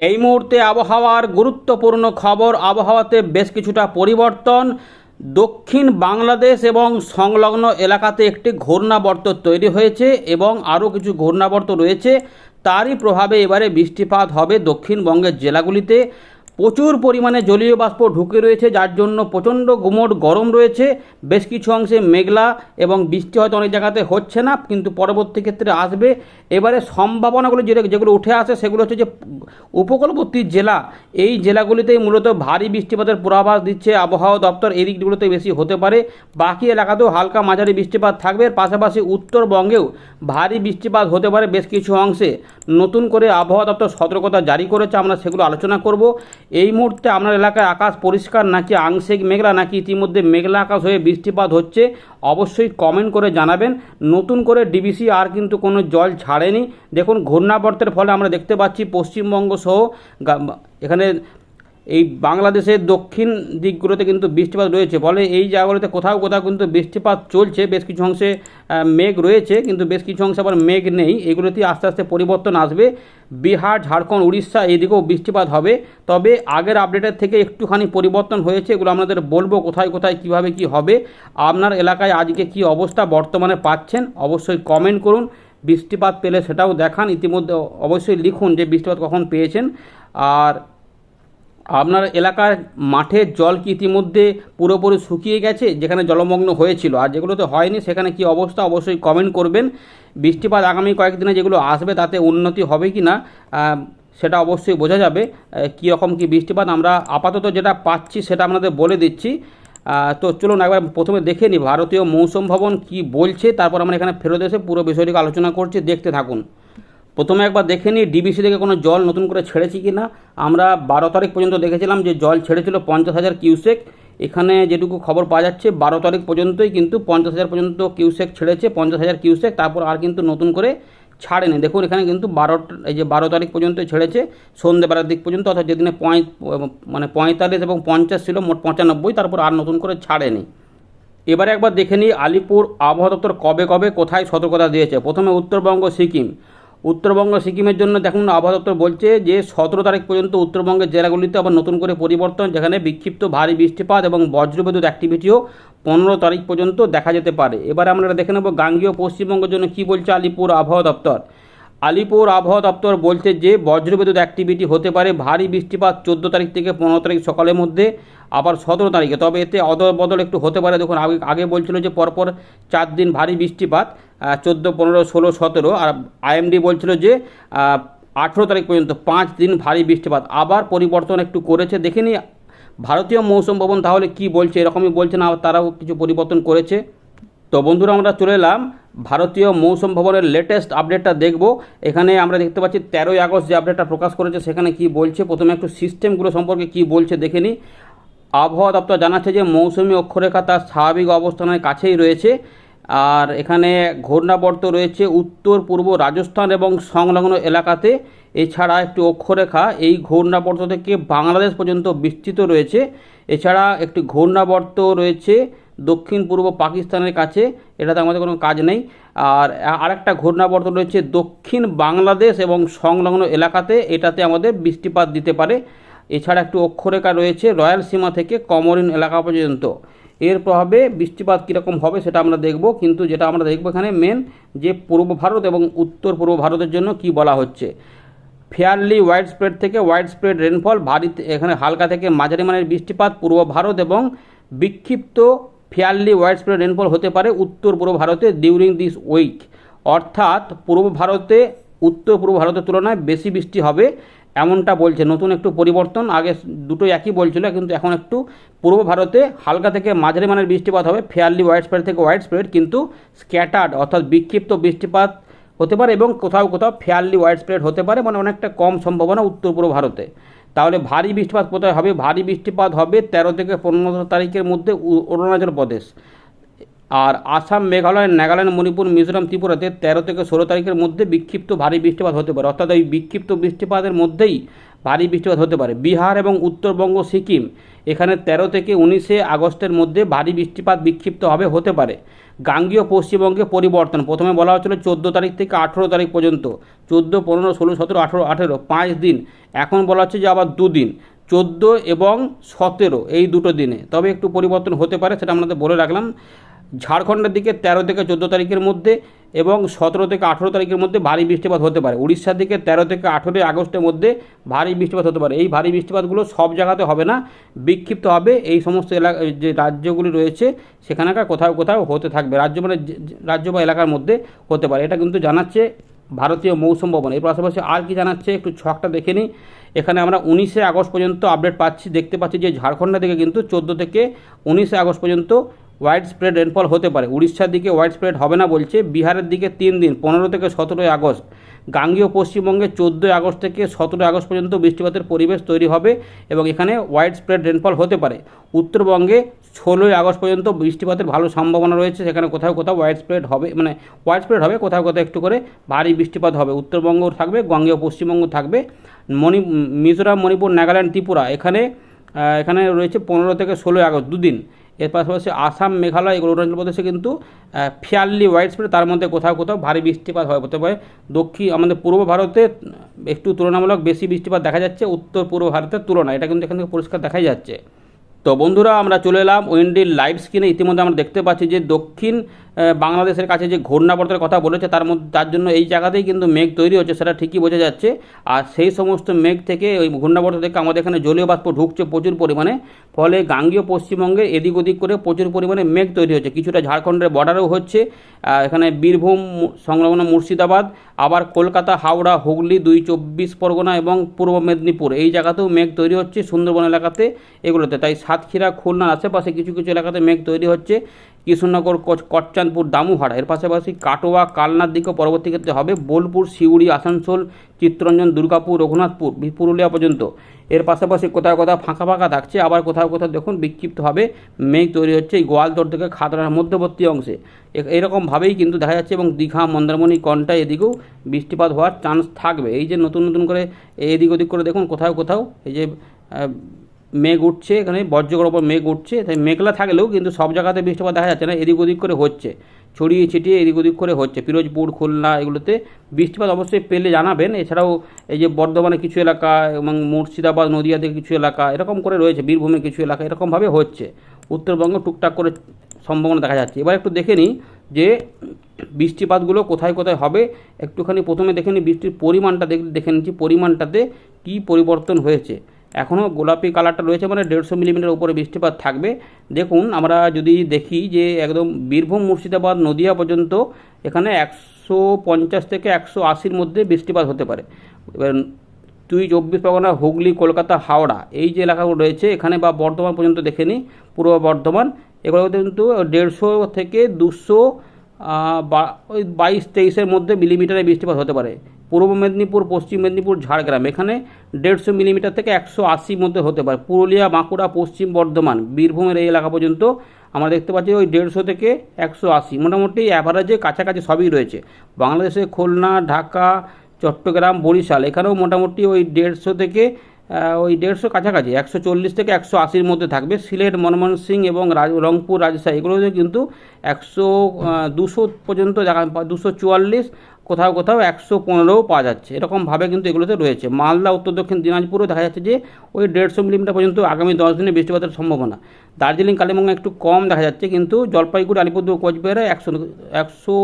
এই মুহূর্তে আবহাওয়ার গুরুত্বপূর্ণ খবর, আবহাওয়াতে বেশ কিছুটা পরিবর্তন। দক্ষিণ বাংলাদেশ এবং সংলগ্ন এলাকাতে একটি ঘূর্ণাবর্ত তৈরি হয়েছে এবং আরও কিছু ঘূর্ণাবর্ত রয়েছে। তারই প্রভাবে এবারে বৃষ্টিপাত হবে দক্ষিণবঙ্গের জেলাগুলিতে। প্রচুর পরিমাণে জলীয় বাষ্প ঢুকে রয়েছে, যার জন্য প্রচণ্ড গুমোট গরম রয়েছে। বেশ কিছু অংশে মেঘলা এবং বৃষ্টি হয়তো অনেক জায়গাতে হচ্ছে না, কিন্তু পরবর্তী ক্ষেত্রে আসবে। এবারে সম্ভাবনাগুলো যেটা, যেগুলো উঠে আসে, সেগুলো হচ্ছে যে উপকূলবর্তী জেলা, এই জেলাগুলিতেই মূলত ভারী বৃষ্টিপাতের পূর্বাভাস দিচ্ছে আবহাওয়া দপ্তর। এই দিকগুলোতে বেশি হতে পারে। বাকি এলাকাতেও হালকা মাঝারি বৃষ্টিপাত থাকবে। পাশাপাশি উত্তরবঙ্গেও ভারী বৃষ্টিপাত হতে পারে বেশ কিছু অংশে। নতুন করে আবহাওয়া দপ্তর সতর্কতা জারি করেছে, আমরা সেগুলো আলোচনা করব। এই মুহূর্তে আপনার এলাকায় আকাশ পরিষ্কার নাকি আংশিক মেঘলা নাকি ইতিমধ্যে মেঘলা আকাশ হয়ে বৃষ্টিপাত হচ্ছে? অবশ্যই কমেন্ট করে জানাবেন। নতুন করে ডিবিসি আর কিন্তু কোনো জল ছাড়েনি। দেখুন, ঘূর্ণাবর্তের ফলে আমরা দেখতে পাচ্ছি পশ্চিমবঙ্গ সহ এখানে এই বাংলাদেশের দক্ষিণ দিকগুলোতে কিন্তু বৃষ্টিপাত রয়েছে। ফলে এই জায়গাগুলোতে কোথাও কোথাও কিন্তু বৃষ্টিপাত চলছে। বেশ কিছু অংশে মেঘ রয়েছে, কিন্তু বেশ কিছু অংশে আবার মেঘ নেই। এগুলোতেই আস্তে আস্তে পরিবর্তন আসবে। বিহার, ঝাড়খণ্ড, উড়িষ্যা এইদিকেও বৃষ্টিপাত হবে। তবে আগের আপডেটের থেকে একটুখানি পরিবর্তন হয়েছে। এগুলো আপনাদের বলব কোথায় কোথায়, কীভাবে কি হবে। আপনার এলাকায় আজকে কি অবস্থা বর্তমানে পাচ্ছেন? অবশ্যই কমেন্ট করুন। বৃষ্টিপাত পেলে সেটাও দেখান। ইতিমধ্যে অবশ্যই লিখুন যে বৃষ্টিপাত কখন পেয়েছেন। আর আপনার এলাকার মাঠের জল কি ইতিমধ্যে পুরোপুরি শুকিয়ে গেছে? যেখানে জলমগ্ন হয়েছিল। আর যেগুলোতে হয়নি, সেখানে কি অবস্থা? অবশ্যই কমেন্ট করবেন। বৃষ্টিপাত আগামী কয়েকদিনে যেগুলো আসবে, তাতে উন্নতি হবে কি না সেটা অবশ্যই বোঝা যাবে। কী রকম কী বৃষ্টিপাত, আমরা আপাতত যেটা পাচ্ছি সেটা আপনাদের বলে দিচ্ছি। তো চলুন একবার প্রথমে দেখে নিই, ভারতীয় মৌসুম ভবন কি বলছে? তারপর আমরা এখানে ফেরত এসে পুরো বিষয়টিকে আলোচনা করছি। দেখতে থাকুন। প্রথমে একবার দেখে নিই ডিবিসি থেকে কোনো জল নতুন করে ছেড়েছি কি না আমরা বারো তারিখ পর্যন্ত দেখেছিলাম যে জল ছেড়েছিল পঞ্চাশ হাজার কিউসেক। এখানে যেটুকু খবর পাওয়া যাচ্ছে, বারো তারিখ পর্যন্তই কিন্তু পঞ্চাশ হাজার পর্যন্ত কিউসেক ছেড়েছে, পঞ্চাশ হাজার কিউসেক। তারপর আর কিন্তু নতুন করে ছাড়েনি। দেখুন, এখানে কিন্তু বারো, এই যে বারো তারিখ পর্যন্ত ছেড়েছে সন্ধ্যেবেলার দিক পর্যন্ত, অর্থাৎ যেদিনে পঁয় মানে পঁয়তাল্লিশ এবং পঞ্চাশ ছিল, মোট পঁচানব্বই, তারপর আর নতুন করে ছাড়েনি। এবারে একবার দেখে নিই আলিপুর আবহাওয়া দপ্তর কবে কবে কোথায় সতর্কতা দিয়েছে। প্রথমে উত্তরবঙ্গ, সিকিম। উত্তরবঙ্গ সিকিমের জন্য দেখুন আবহাওয়া দপ্তর বলছে যে সতেরো তারিখ পর্যন্ত উত্তরবঙ্গের জেলাগুলিতে আবার নতুন করে পরিবর্তন, যেখানে বিক্ষিপ্ত ভারী বৃষ্টিপাত এবং বজ্রবিদ্যুৎ অ্যাক্টিভিটিও পনেরো তারিখ পর্যন্ত দেখা যেতে পারে। এবার আমরা দেখে নেব গাঙ্গীয় পশ্চিমবঙ্গের জন্য কী বলছে আলিপুর আবহাওয়া দপ্তর। আলিপুর আবহাওয়া দপ্তর বলছে যে, বজ্রবিদ্যুৎ অ্যাক্টিভিটি হতে পারে ভারী বৃষ্টিপাত চোদ্দ তারিখ থেকে পনেরো তারিখ সকালের মধ্যে, আবার সতেরো তারিখে। তবে এতে অদল বদল একটু হতে পারে। দেখুন, আগে আগে বলছিল যে, পরপর চার দিন ভারী বৃষ্টিপাত চোদ্দ, পনেরো, ষোলো, সতেরো। আর আইএমডি বলছিল যে আঠেরো তারিখ পর্যন্ত পাঁচ দিন ভারী বৃষ্টিপাত। আবার পরিবর্তন একটু করেছে। দেখে ভারতীয় মৌসুম ভবন তাহলে কি বলছে? এরকমই বলছে না, তারাও কিছু পরিবর্তন করেছে। তো বন্ধুরা, আমরা চলে এলাম ভারতীয় মৌসুম ভবনের লেটেস্ট আপডেটটা দেখব। এখানে আমরা দেখতে পাচ্ছি তেরোই আগস্ট যে আপডেটটা প্রকাশ করেছে, সেখানে কি বলছে? প্রথমে একটু সিস্টেমগুলো সম্পর্কে কি বলছে দেখে নিই। আবহাওয়া দপ্তর জানাচ্ছে যে মৌসুমি অক্ষরেখা তার স্বাভাবিক অবস্থানের কাছেই রয়েছে। আর এখানে ঘূর্ণাবর্ত রয়েছে উত্তর, পূর্ব রাজস্থান এবং সংলগ্ন এলাকাতে। এছাড়া একটি অক্ষরেখা এই ঘূর্ণাবর্ত থেকে বাংলাদেশ পর্যন্ত বিস্তৃত রয়েছে। এছাড়া একটি ঘূর্ণাবর্ত রয়েছে দক্ষিণ পূর্ব পাকিস্তানের কাছে, এটাতে আমাদের কোনো কাজ নেই। আর আরেকটা ঘূর্ণাবর্ত রয়েছে দক্ষিণ বাংলাদেশ এবং সংলগ্ন এলাকাতে, এটাতে আমাদের বৃষ্টিপাত দিতে পারে। এছাড়া একটি অক্ষরেখা রয়েছে, রয়্যাল সীমা থেকে কমরিন এলাকা পর্যন্ত। এর প্রভাবে বৃষ্টিপাত কীরকম হবে সেটা আমরা দেখব, কিন্তু যেটা আমরা দেখব এখানে মেন যে পূর্ব ভারত এবং উত্তর পূর্ব ভারতের জন্য কি বলা হচ্ছে। ফেয়ারলি ওয়াইড স্প্রেড থেকে ওয়াইড স্প্রেড রেনফল ভারী এখানে হালকা থেকে মাঝারি মানের বৃষ্টিপাত, পূর্ব ভারত এবং বিক্ষিপ্ত ফেয়ারলি ওয়াইড স্প্রেড রেনফল হতে পারে উত্তর পূর্ব ভারতে ডিউরিং দিস উইক অর্থাৎ পূর্ব ভারতে, উত্তর পূর্ব ভারতের তুলনায় বেশি বৃষ্টি হবে, এমনটা বলছে। নতুন একটু পরিবর্তন, আগে দুটোই একই বলছিল, কিন্তু এখন একটু পূর্ব ভারতে হালকা থেকে মাঝারি মানের বৃষ্টিপাত হবে, ফেয়ারলি ওয়াইড স্প্রেড থেকে ওয়াইড স্প্রেড কিন্তু স্ক্যাটার্ড অর্থাৎ বিক্ষিপ্ত বৃষ্টিপাত হতে পারে এবং কোথাও কোথাও ফেয়ারলি ওয়াইড স্প্রেড হতে পারে মানে অনেকটা কম সম্ভাবনা উত্তর পূর্ব ভারতে। তাহলে ভারী বৃষ্টিপাত কোথায় হবে? ভারী বৃষ্টিপাত হবে তেরো থেকে পনেরো তারিখের মধ্যে অরুণাচল প্রদেশ। আর আসাম, মেঘালয়, নাগাল্যান্ড, মণিপুর, মিজোরাম, ত্রিপুরাতে তেরো থেকে ষোলো তারিখের মধ্যে বিক্ষিপ্ত ভারী বৃষ্টিপাত হতে পারে। অর্থাৎ এই বিক্ষিপ্ত বৃষ্টিপাতের মধ্যেই ভারী বৃষ্টিপাত হতে পারে। বিহার এবং উত্তরবঙ্গ, সিকিম এখানে তেরো থেকে উনিশে আগস্টের মধ্যে ভারী বৃষ্টিপাত বিক্ষিপ্তভাবে হতে পারে। গাঙ্গীয় পশ্চিমবঙ্গে পরিবর্তন। প্রথমে বলা হচ্ছিল চোদ্দ তারিখ থেকে আঠেরো তারিখ পর্যন্ত। চোদ্দ, পনেরো, ষোলো, সতেরো, আঠেরো আঠেরো, পাঁচ দিন। এখন বলা হচ্ছে যে আবার দুদিন। চোদ্দ এবং সতেরো এই দুটো দিনে। তবে একটু পরিবর্তন হতে পারে সেটা আপনাদের বলে রাখলাম। ঝাড়খণ্ডের দিকে তেরো থেকে চোদ্দ তারিখের মধ্যে এবং সতেরো থেকে আঠেরো তারিখের মধ্যে ভারী বৃষ্টিপাত হতে পারে। উড়িষ্যার দিকে তেরো থেকে আঠেরোই আগস্টের মধ্যে ভারী বৃষ্টিপাত হতে পারে। এই ভারী বৃষ্টিপাতগুলো সব জায়গাতে হবে না, বিক্ষিপ্ত হবে। এই সমস্ত এলাকা যে রাজ্যগুলি রয়েছে, সেখানকার কোথাও কোথাও হতে থাকবে, রাজ্য মানে রাজ্য বা এলাকার মধ্যে হতে পারে। এটা কিন্তু জানাচ্ছে ভারতীয় মৌসুম ভবন। এর পাশাপাশি আর কি জানাচ্ছে একটু ছকটা দেখে নিই। এখানে আমরা উনিশে আগস্ট পর্যন্ত আপডেট পাচ্ছি, দেখতে পাচ্ছি যে ঝাড়খণ্ডের দিকে কিন্তু চোদ্দ থেকে উনিশে আগস্ট পর্যন্ত ওয়াইড স্প্রেড রেনফল হতে পারে। উড়িষ্যার দিকে ওয়াইড স্প্রেড হবে না বলছে, বিহারের দিকে তিন দিন, পনেরো থেকে সতেরোই আগস্ট। গাঙ্গীয় পশ্চিমবঙ্গে চোদ্দোই আগস্ট থেকে সতেরোই আগস্ট পর্যন্ত বৃষ্টিপাতের পরিবেশ তৈরি হবে এবং এখানে ওয়াইড স্প্রেড রেনফল হতে পারে। উত্তরবঙ্গে ষোলোই আগস্ট পর্যন্ত বৃষ্টিপাতের ভালো সম্ভাবনা রয়েছে, সেখানে কোথাও কোথাও ওয়াইড স্প্রেড হবে মানে ওয়াইড স্প্রেড হবে, কোথাও কোথাও একটু করে ভারী বৃষ্টিপাত হবে। উত্তরবঙ্গ থাকবে, গাঙ্গীয় পশ্চিমবঙ্গ থাকবে। মণি, মিজোরাম, মণিপুর, নাগাল্যান্ড, ত্রিপুরা, এখানে এখানে রয়েছে পনেরো থেকে ষোলোই আগস্ট, দুদিন। এর পাশাপাশি আসাম, মেঘালয় এগুলো অরুণাচল প্রদেশে কিন্তু ফেয়ারলি ওয়াইড স্প্রেড তার মধ্যে কোথাও কোথাও ভারী বৃষ্টিপাত হয়। হতে পারে দক্ষিণ, আমাদের পূর্ব ভারতে একটু তুলনামূলক বেশি বৃষ্টিপাত দেখা যাচ্ছে, উত্তর পূর্ব ভারতের তুলনায়। এটা কিন্তু এখান থেকে পরিষ্কার দেখাই যাচ্ছে। তো বন্ধুরা, আমরা চলে এলাম উইন্ডির লাইভ স্ক্রিনে ইতিমধ্যে আমরা দেখতে পাচ্ছি যে দক্ষিণ বাংলাদেশের কাছে যে ঘূর্ণাবর্তের কথা বলেছে, তার মধ্যে, তার জন্য এই জায়গাতেই কিন্তু মেঘ তৈরি হচ্ছে, সেটা ঠিকই বোঝা যাচ্ছে। আর সেই সমস্ত মেঘ থেকে ওই ঘূর্ণাবর্ত থেকে আমাদের এখানে জলীয় বাষ্প ঢুকছে প্রচুর পরিমাণে, ফলে গাঙ্গীয় পশ্চিমবঙ্গে এদিক ওদিক করে প্রচুর পরিমাণে মেঘ তৈরি হচ্ছে। কিছুটা ঝাড়খণ্ডের বর্ডারেও হচ্ছে এখানে বীরভূম, সংলগ্ন মুর্শিদাবাদ, আবার কলকাতা, হাওড়া, হুগলি, দুই চব্বিশ পরগনা এবং পূর্ব মেদিনীপুর। এই জায়গাতেও মেঘ তৈরি হচ্ছে সুন্দরবন এলাকাতে, এগুলোতে। তাই সাতক্ষীরা খুলনার আশেপাশে কিছু কিছু এলাকাতে মেঘ তৈরি হচ্ছে। কৃষ্ণনগর কচ- কচ্চানপুর দামুহাড়া এর পাশাপাশি কাটোয়া, কালনার দিকেও পরবর্তী ক্ষেত্রে হবে বোলপুর সিউড়ি আসানসোল, চিত্তরঞ্জন, দুর্গাপুর, রঘুনাথপুর পুরুলিয়া পর্যন্ত। এর পাশাপাশি কোথাও কোথাও ফাঁকা ফাঁকা থাকছে। আবার কোথাও কোথাও দেখুন বিক্ষিপ্তভাবে মেঘ তৈরি হচ্ছে এই গোয়ালতোড় থেকে খাতড়ার মধ্যবর্তী অংশে। এরকমভাবেই কিন্তু দেখা যাচ্ছে এবং দীঘা, মন্দারমণি কন্টা এদিকেও বৃষ্টিপাত হওয়ার চান্স থাকবে। এই যে নতুন নতুন করে এদিক ওদিক করে দেখুন কোথাও কোথাও এই যে মেঘ উঠছে, এখানে বজ্রগড় ওপর মেঘ উঠছে, তাই মেঘলা থাকলেও কিন্তু সব জায়গাতে বৃষ্টিপাত দেখা যাচ্ছে না, এদিক ওদিক করে হচ্ছে। ছড়িয়ে ছিটিয়ে এদিক ওদিক করে হচ্ছে। পিরোজপুর, খুলনা এগুলোতে বৃষ্টিপাত অবশ্যই পেলে জানাবেন। এছাড়াও এই যে বর্ধমানে কিছু এলাকা এবং মুর্শিদাবাদ নদিয়াতে কিছু এলাকা এরকম করে রয়েছে বীরভূমে কিছু এলাকা এরকমভাবে হচ্ছে। উত্তরবঙ্গ টুকটাক করে সম্ভাবনা দেখা যাচ্ছে। এবার একটু দেখে নিই যে বৃষ্টিপাতগুলো কোথায় কোথায় হবে। একটুখানি প্রথমে দেখে নিই বৃষ্টির পরিমাণটা দেখে নিচ্ছি পরিমাণটাতে কী পরিবর্তন হয়েছে। এখনও গোলাপি কালারটা রয়েছে মানে দেড়শো মিলিমিটার উপরে বৃষ্টিপাত থাকবে। দেখুন, আমরা যদি দেখি যে একদম বীরভূম, মুর্শিদাবাদ, নদিয়া পর্যন্ত এখানে একশো পঞ্চাশ থেকে একশো আশির মধ্যে বৃষ্টিপাত হতে পারে। এবার দুই চব্বিশ পরগনা, হুগলি, কলকাতা, হাওড়া এই যে এলাকাগুলো রয়েছে, এখানে বা বর্ধমান পর্যন্ত দেখে নিই পূর্ব বর্ধমান এগুলো কিন্তু দেড়শো থেকে দুশো বা- ওই বাইশ, তেইশের মধ্যে মিলিমিটারে বৃষ্টিপাত হতে পারে। পূর্ব মেদিনীপুর, পশ্চিম মেদিনীপুর, ঝাড়গ্রাম। এখানে দেড়শো মিলিমিটার থেকে একশো আশির মধ্যে হতে পারে। পুরুলিয়া, বাঁকুড়া, পশ্চিম বর্ধমান, বীরভূমের এই এলাকা পর্যন্ত আমরা দেখতে পাচ্ছি ওই দেড়শো থেকে একশো আশি। মোটামুটি অ্যাভারেজে কাছাকাছি সবই রয়েছে। বাংলাদেশে খুলনা, ঢাকা, চট্টগ্রাম, বরিশাল, এখানেও মোটামুটি ওই দেড়শো থেকে ওই দেড়শো কাছাকাছি, একশো চল্লিশ থেকে একশো আশির মধ্যে থাকবে। সিলেট, মনমোহন সিং এবং রংপুর, রাজশাহী এগুলোতে কিন্তু একশো দুশো পর্যন্ত দুশো চুয়াল্লিশ, কোথাও কোথাও একশো পনেরোও পাওয়া যাচ্ছে। এরকমভাবে কিন্তু এগুলোতে রয়েছে। মালদা, উত্তর দক্ষিণ দিনাজপুরও দেখা যাচ্ছে যে ওই দেড়শো মিলিমিটার পর্যন্ত আগামী দশ দিনে বৃষ্টিপাতের সম্ভাবনা। দার্জিলিং কালিম্পংয়ে একটু কম দেখা যাচ্ছে কিন্তু জলপাইগুড়ি, আলিপুরদুয়ার, কোচবিহারে একশো একশো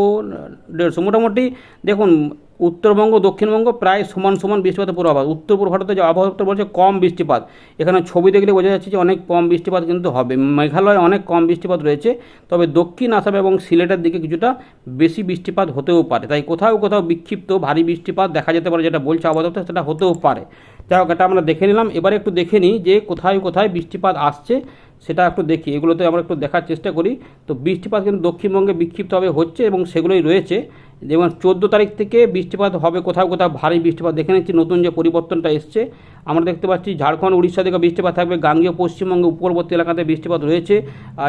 দেড়শো। মোটামুটি দেখুন উত্তরবঙ্গ, দক্ষিণবঙ্গ প্রায় সমান সমান বৃষ্টিপাতের পূর্বাভাস। উত্তর পূর্ব ভারতে যে আবহাওয়া দপ্তর বলছে কম বৃষ্টিপাত। এখানে ছবি দেখলে বোঝা যাচ্ছে যে অনেক কম বৃষ্টিপাত কিন্তু হবে। মেঘালয়ে অনেক কম বৃষ্টিপাত রয়েছে, তবে দক্ষিণ আসাম এবং সিলেটের দিকে কিছুটা বেশি বৃষ্টিপাত হতেও পারে। তাই কোথাও কোথাও বিক্ষিপ্ত ভারী বৃষ্টিপাত দেখা যেতে পারে, যেটা বলছে আবহাওয়া দপ্তর, সেটা হতেও পারে। যাই হোক, এটা আমরা দেখে নিলাম। এবারে একটু দেখে নিই যে কোথায় কোথায় বৃষ্টিপাত আসছে, সেটা একটু দেখি। এগুলোতে আমরা একটু দেখার চেষ্টা করি। তো বৃষ্টিপাত কিন্তু দক্ষিণবঙ্গে বিক্ষিপ্তভাবে হচ্ছে এবং সেগুলোই রয়েছে। যেমন চোদ্দ তারিখ থেকে বৃষ্টিপাত হবে কোথাও কোথাও, ভারী বৃষ্টিপাত দেখে নিচ্ছি। নতুন যে পরিবর্তনটা এসছে আমরা দেখতে পাচ্ছি ঝাড়খণ্ড, উড়িষ্যা থেকে বৃষ্টিপাত থাকবে, গাঙ্গীয় পশ্চিমবঙ্গ উপকূলবর্তী এলাকাতে বৃষ্টিপাত রয়েছে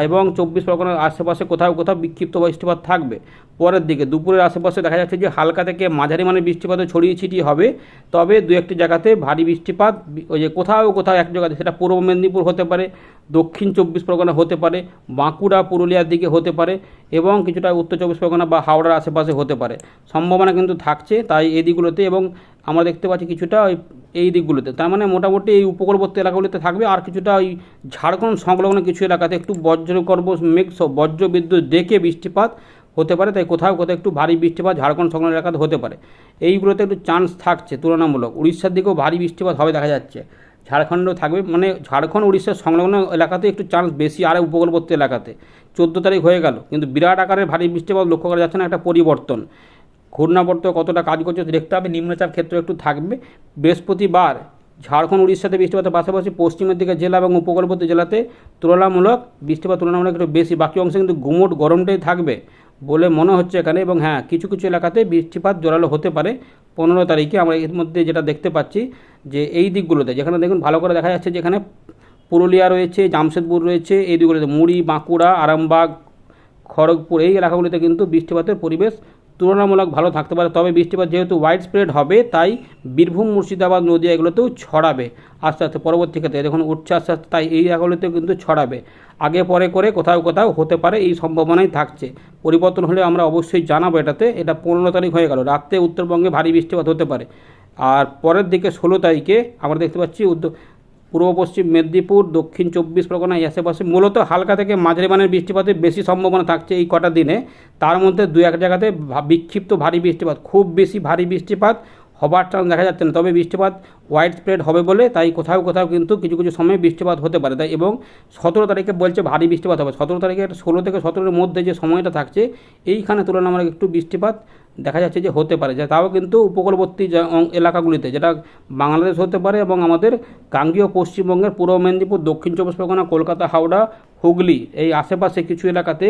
এবং চব্বিশ পরগনার আশেপাশে কোথাও কোথাও বিক্ষিপ্ত বৃষ্টিপাত থাকবে। পরের দিকে দুপুরের আশেপাশে দেখা যাচ্ছে যে হালকা থেকে মাঝারি মানের বৃষ্টিপাতও ছড়িয়ে ছিটিয়ে হবে, তবে দু একটি জায়গাতে ভারী বৃষ্টিপাত, ওই যে কোথাও কোথাও এক জায়গাতে, সেটা পূর্ব মেদিনীপুর হতে পারে, দক্ষিণ চব্বিশ পরগনা হতে পারে, বাঁকুড়া, পুরুলিয়ার দিকে হতে পারে এবং কিছুটা উত্তর চব্বিশ পরগনা বা হাওড়ার আশেপাশে হতে পারে। সম্ভাবনা কিন্তু থাকছে তাই এই দিকগুলোতে এবং আমরা দেখতে পাচ্ছি কিছুটা ওই এই দিকগুলোতে। তার মানে মোটামুটি এই উপকূলবর্তী এলাকাগুলিতে থাকবে আর কিছুটা ওই ঝাড়খণ্ড সংলগ্ন কিছু এলাকাতে একটু বজ্রকর্ব মেঘ বজ্র বিদ্যুৎ ডেকে বৃষ্টিপাত হতে পারে, তাই কোথাও কোথাও একটু ভারী বৃষ্টিপাত ঝাড়খণ্ড সংলগ্ন এলাকাতে হতে পারে। এইগুলোতে একটু চান্স থাকছে, তুলনামূলক। উড়িষ্যার দিকেও ভারী বৃষ্টিপাত হবে দেখা যাচ্ছে। ঝাড়খণ্ডও থাকবে মানে ঝাড়খণ্ড উড়িষ্যার সংলগ্ন এলাকাতে একটু চান্স বেশি আর উপকূলবর্তী এলাকাতে। চোদ্দ তারিখ হয়ে গেল, কিন্তু বিরাট আকারের ভারী বৃষ্টিপাত লক্ষ্য করা যাচ্ছে না, একটা পরিবর্তন। ঘূর্ণাবর্ত কতটা কাজ করছে দেখতে হবে। নিম্নচাপ ক্ষেত্র একটু থাকবে। বৃহস্পতিবার ঝাড়খণ্ড উড়িষ্যাতে বৃষ্টিপাতের পাশাপাশি পশ্চিমের দিকে জেলা এবং উপকূলবর্তী জেলাতে তুলনামূলক বৃষ্টিপাত তুলনামূলক একটু বেশি। বাকি অংশে কিন্তু গুমোট গরমটাই থাকবে বলে মনে হচ্ছে এখানে এবং হ্যাঁ কিছু কিছু এলাকাতে বৃষ্টিপাত জোরালো হতে পারে। পনেরো তারিখে আমরা এর মধ্যে যেটা দেখতে পাচ্ছি যে এই দিকগুলোতে যেখানে দেখুন ভালো করে দেখা যাচ্ছে যেখানে পুরুলিয়া রয়েছে, জামশেদপুর রয়েছে, এই দিকগুলোতে মুড়ি, বাঁকুড়া, আরামবাগ, খড়গপুর এই এলাকাগুলিতে কিন্তু বৃষ্টিপাতের পরিবেশ তুলনামূলক ভালো থাকতে পারে। তবে বৃষ্টিপাত যেহেতু ওয়াইড স্প্রেড হবে, তাই বীরভূম, মুর্শিদাবাদ নদীয়া এগুলোতেও ছড়াবে। আস্তে আস্তে পরবর্তী ক্ষেত্রে যখন উঠছে আস্তে আস্তে, তাই এই এলাকাগুলিতেও কিন্তু ছড়াবে। আগে পরে করে কোথাও কোথাও হতে পারে, এই সম্ভাবনাই থাকছে। পরিবর্তন হলে আমরা অবশ্যই জানাব এটাতে, এটা পনেরো তারিখ হয়ে গেল। রাতে উত্তরবঙ্গে ভারী বৃষ্টিপাত হতে পারে। আর পরের দিকে ষোলো তারিখে আমরা দেখতে পাচ্ছি পূর্ব পশ্চিম মেদিনীপুর, দক্ষিণ চব্বিশ পরগনা এই আশেপাশে মূলত হালকা থেকে মাঝারি মানের বৃষ্টিপাতের বেশি সম্ভাবনা থাকছে এই কটা দিনে। তার মধ্যে দু এক জায়গাতে বিক্ষিপ্ত ভারী বৃষ্টিপাত, খুব বেশি ভারী বৃষ্টিপাত হবার চান্স দেখা যাচ্ছে না। তবে বৃষ্টিপাত ওয়াইড স্প্রেড হবে বলে তাই কোথাও কোথাও কিন্তু কিছু কিছু সময় বৃষ্টিপাত হতে পারে। তাই এবং সতেরো তারিখে বলছে ভারী বৃষ্টিপাত হবে। সতেরো তারিখের ষোলো থেকে সতেরোর মধ্যে যে সময়টা থাকছে, এইখানে তুলনামূলক একটু বৃষ্টিপাত দেখা যাচ্ছে যে হতে পারে। যা তাও কিন্তু উপকূলবর্তী এলাকাগুলিতে, যেটা বাংলাদেশ হতে পারে এবং আমাদের গাঙ্গীয় পশ্চিমবঙ্গের পূর্ব মেদিনীপুর, দক্ষিণ চব্বিশ পরগনা, কলকাতা, হাওড়া, হুগলি এই আশেপাশে কিছু এলাকাতে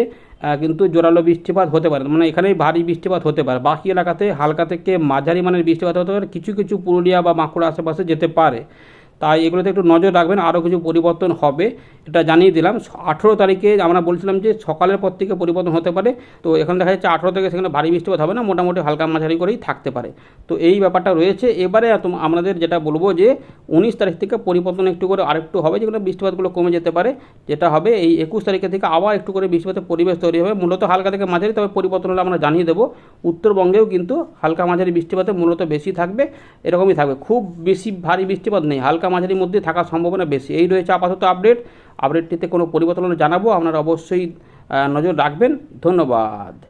কিন্তু জোরালো বৃষ্টিপাত হতে পারে। মানে এখানেই ভারী বৃষ্টিপাত হতে পারে। বাকি এলাকাতে হালকা থেকে মাঝারি মানের বৃষ্টিপাত হতে পারে। কিছু কিছু পুরুলিয়া বা বাঁকুড়া আশেপাশে যেতে পারে। তাই এগুলোতে একটু নজর রাখবেন। আরও কিছু পরিবর্তন হবে। এটা জানিয়ে দিলাম। আঠেরো তারিখে আমরা বলছিলাম যে সকালের পর থেকে পরিবর্তন হতে পারে। তো এখানে দেখা যাচ্ছে আঠেরো থেকে সেখানে ভারী বৃষ্টিপাত হবে না, মোটামুটি হালকা মাঝারি করেই থাকতে পারে। তো এই ব্যাপারটা রয়েছে। এবারে আমাদের যেটা বলব যে উনিশ তারিখ থেকে পরিবর্তন একটু করে আরেকটু হবে যেগুলো বৃষ্টিপাতগুলো কমে যেতে পারে। যেটা হবে এই একুশ তারিখে থেকে আবার একটু করে বৃষ্টিপাতের পরিবেশ তৈরি হবে। মূলত হালকা থেকে মাঝারি, তবে পরিবর্তন হলে আমরা জানিয়ে দেবো। উত্তরবঙ্গেও কিন্তু হালকা মাঝারি বৃষ্টিপাতে মূলত বেশি থাকবে, এরকমই থাকবে। খুব বেশি ভারী বৃষ্টিপাত নেই, হালকা মাঝারির মধ্যে থাকার সম্ভাবনা বেশি। এই রয়েছে আপাতত আপডেট আপডেটটিতে কোনো পরিবর্তন জানাব আপনারা অবশ্যই নজর রাখবেন। ধন্যবাদ।